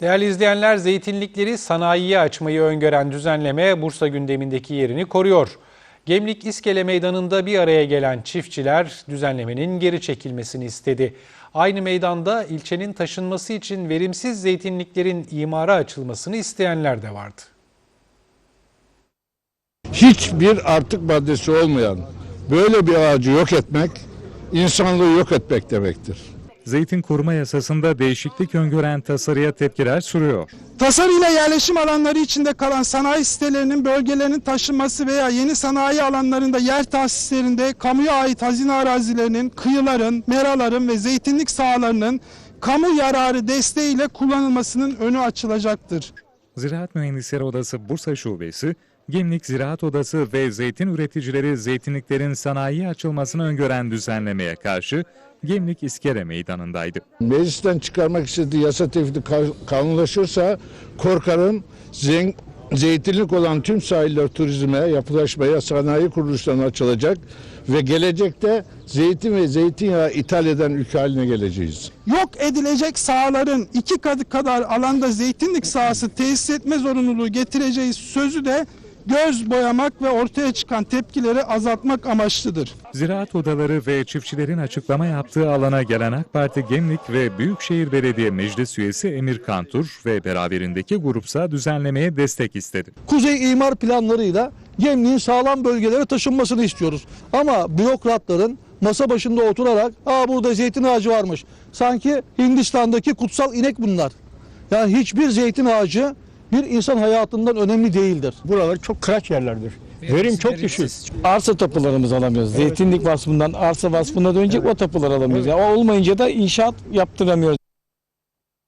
Değerli izleyenler, zeytinlikleri sanayiye açmayı öngören düzenleme Bursa gündemindeki yerini koruyor. Gemlik İskele Meydanı'nda bir araya gelen çiftçiler düzenlemenin geri çekilmesini istedi. Aynı meydanda ilçenin taşınması için verimsiz zeytinliklerin imara açılmasını isteyenler de vardı. hiçbir artık maddesi olmayan böyle bir ağacı yok etmek insanlığı yok etmek demektir. Zeytin koruma yasasında değişiklik öngören tasarıya tepkiler sürüyor. Tasarıyla yerleşim alanları içinde kalan sanayi sitelerinin bölgelerinin taşınması veya yeni sanayi alanlarında yer tahsislerinde kamuya ait hazine arazilerinin, kıyıların, meraların ve zeytinlik sahalarının kamu yararı desteğiyle kullanılmasının önü açılacaktır. Ziraat Mühendisleri Odası Bursa Şubesi, Gemlik Ziraat Odası ve zeytin üreticileri zeytinliklerin sanayiye açılmasını öngören düzenlemeye karşı Gemlik İskele Meydanı'ndaydı. Meclisten çıkarmak istediği yasa ka- kanunlaşırsa korkarım zen- zeytinlik olan tüm sahiller turizme, yapılaşmaya, sanayi kuruluşlarına açılacak ve gelecekte zeytin ve zeytinyağı ithal eden ülke haline geleceğiz. Yok edilecek sahaların iki katı kadar alanda zeytinlik sahası tesis etme zorunluluğu getireceği sözü de göz boyamak ve ortaya çıkan tepkileri azaltmak amaçlıdır. Ziraat odaları ve çiftçilerin açıklama yaptığı alana gelen AK Parti Gemlik ve Büyükşehir Belediye Meclis Üyesi Emir Kantur ve beraberindeki grupsa düzenlemeye destek istedi. kuzey imar planlarıyla Gemliğin sağlam bölgelere taşınmasını istiyoruz. Ama bürokratların masa başında oturarak aa burada zeytin ağacı varmış. Sanki Hindistan'daki kutsal inek bunlar. Yani hiçbir zeytin ağacı bir insan hayatından önemli değildir. Buralar çok kıraç yerlerdir. Verim çok düşük. Arsa tapularımızı alamıyoruz. Zeytinlik vasfından arsa vasfına dönecek o tapuları alamıyoruz. Ya olmayınca da inşaat yaptıramıyoruz.